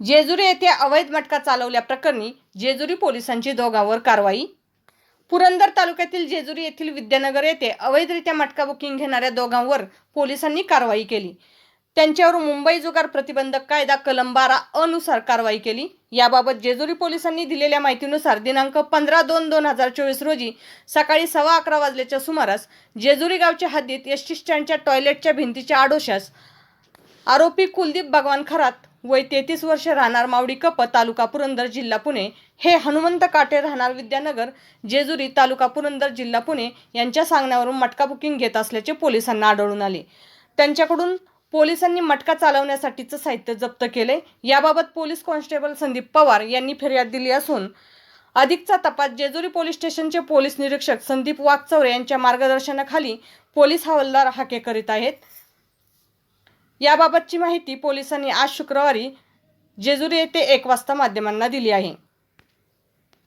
जेजुरी येथे अवैध मटका चालवल्याप्रकरणी जेजुरी पोलिसांची दोघांवर कारवाई. पुरंदर तालुक्यातील जेजुरी येथील विद्यानगर येथे अवैधरित्या मटका बुकिंग घेणाऱ्या दोघांवर पोलिसांनी कारवाई केली. त्यांच्यावर मुंबई जुगार प्रतिबंधक कायदा कलम बारा अनुसार कारवाई केली. याबाबत जेजुरी पोलिसांनी दिलेल्या माहितीनुसार दिनांक पंधरा दोन दोन हजार चोवीस रोजी सकाळी सव्वा अकरा वाजल्याच्या सुमारास जेजुरी गावच्या हद्दीत एस टी स्टँडच्या टॉयलेटच्या भिंतीच्या आडोशास आरोपी कुलदीप भगवान खरात वय तेहतीस वर्ष राहणार मावडी कप तालुका पुरंदर जिल्हा पुणे. हे हनुमंत काटे राहणार विद्यानगर जेजुरी तालुका पुरंदर जिल्हा पुणे यांच्या सांगण्यावरून मटका बुकिंग घेत असल्याचे पोलिसांना आढळून आले. त्यांच्याकडून पोलिसांनी मटका चालवण्यासाठीचं साहित्य जप्त केले. याबाबत पोलीस कॉन्स्टेबल संदीप पवार यांनी फिर्याद दिली असून अधिकचा तपास जेजुरी पोलीस स्टेशनचे पोलीस निरीक्षक संदीप वाघचौरे यांच्या मार्गदर्शनाखाली पोलीस हवालदार हाके करीत आहेत. याबाबतची माहिती पोलिसांनी आज शुक्रवारी जेजुरी येथे एक वाजता माध्यमांना दिली आहे.